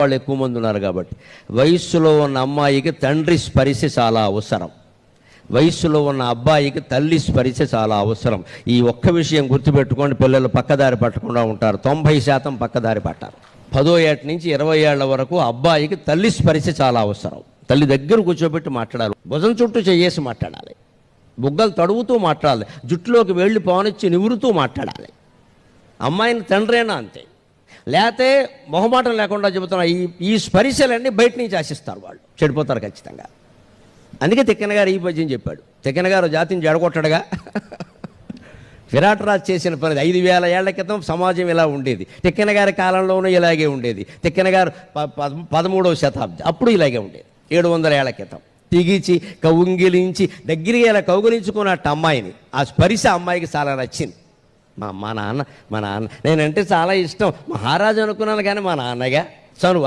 వాళ్ళు ఎక్కువ మంది ఉన్నారు కాబట్టి. వయస్సులో ఉన్న అమ్మాయికి తండ్రి స్పరిశ చాలా అవసరం. వయస్సులో ఉన్న అబ్బాయికి తల్లి స్పరిశ చాలా అవసరం. ఈ ఒక్క విషయం గుర్తుపెట్టుకోండి పిల్లలు పక్కదారి పట్టకుండా ఉంటారు. తొంభై శాతం పక్కదారి పట్టారు. పదో ఏట నుంచి ఇరవై ఏళ్ళ వరకు అబ్బాయికి తల్లి స్పరిశ చాలా అవసరం. తల్లి దగ్గర కూర్చోబెట్టి మాట్లాడాలి. భుజం చుట్టూ చేయేసి మాట్లాడాలి. బుగ్గలు తడువుతూ మాట్లాడాలి. జుట్టులోకి వెళ్ళి పోనిచ్చి నివురుతూ మాట్లాడాలి. అమ్మాయిని తండ్రేనా అంతే. లేతే మొహమాటం లేకుండా చెబుతున్నా ఈ ఈ స్పరిశలన్నీ బయట నుంచి ఆశిస్తారు వాళ్ళు. చెడిపోతారు ఖచ్చితంగా. అందుకే తిక్కన గారు ఈ పద్యం చెప్పాడు. తిక్కన గారు జాతిని జడగొట్టడుగా. విరాట్ రాజ్ చేసిన పని ఐదు వేల ఏళ్ళ క్రితం సమాజం ఇలా ఉండేది. తిక్కన గారి కాలంలోనూ ఇలాగే ఉండేది. తిక్కన గారు ప- పద- పదమూడవ శతాబ్దం అప్పుడు ఇలాగే ఉండేది. ఏడు వందల ఏళ్ళ క్రితం. తిగిచి కౌంగిలించి దగ్గరికి ఇలా కౌగిలించుకున్నట్టు అమ్మాయిని. ఆ స్పరిశ అమ్మాయికి చాలా నచ్చింది. మా మా నాన్న మా నాన్న. నేనంటే చాలా ఇష్టం. మహారాజు అనుకున్నాను కానీ మా నాన్నగా. చనువు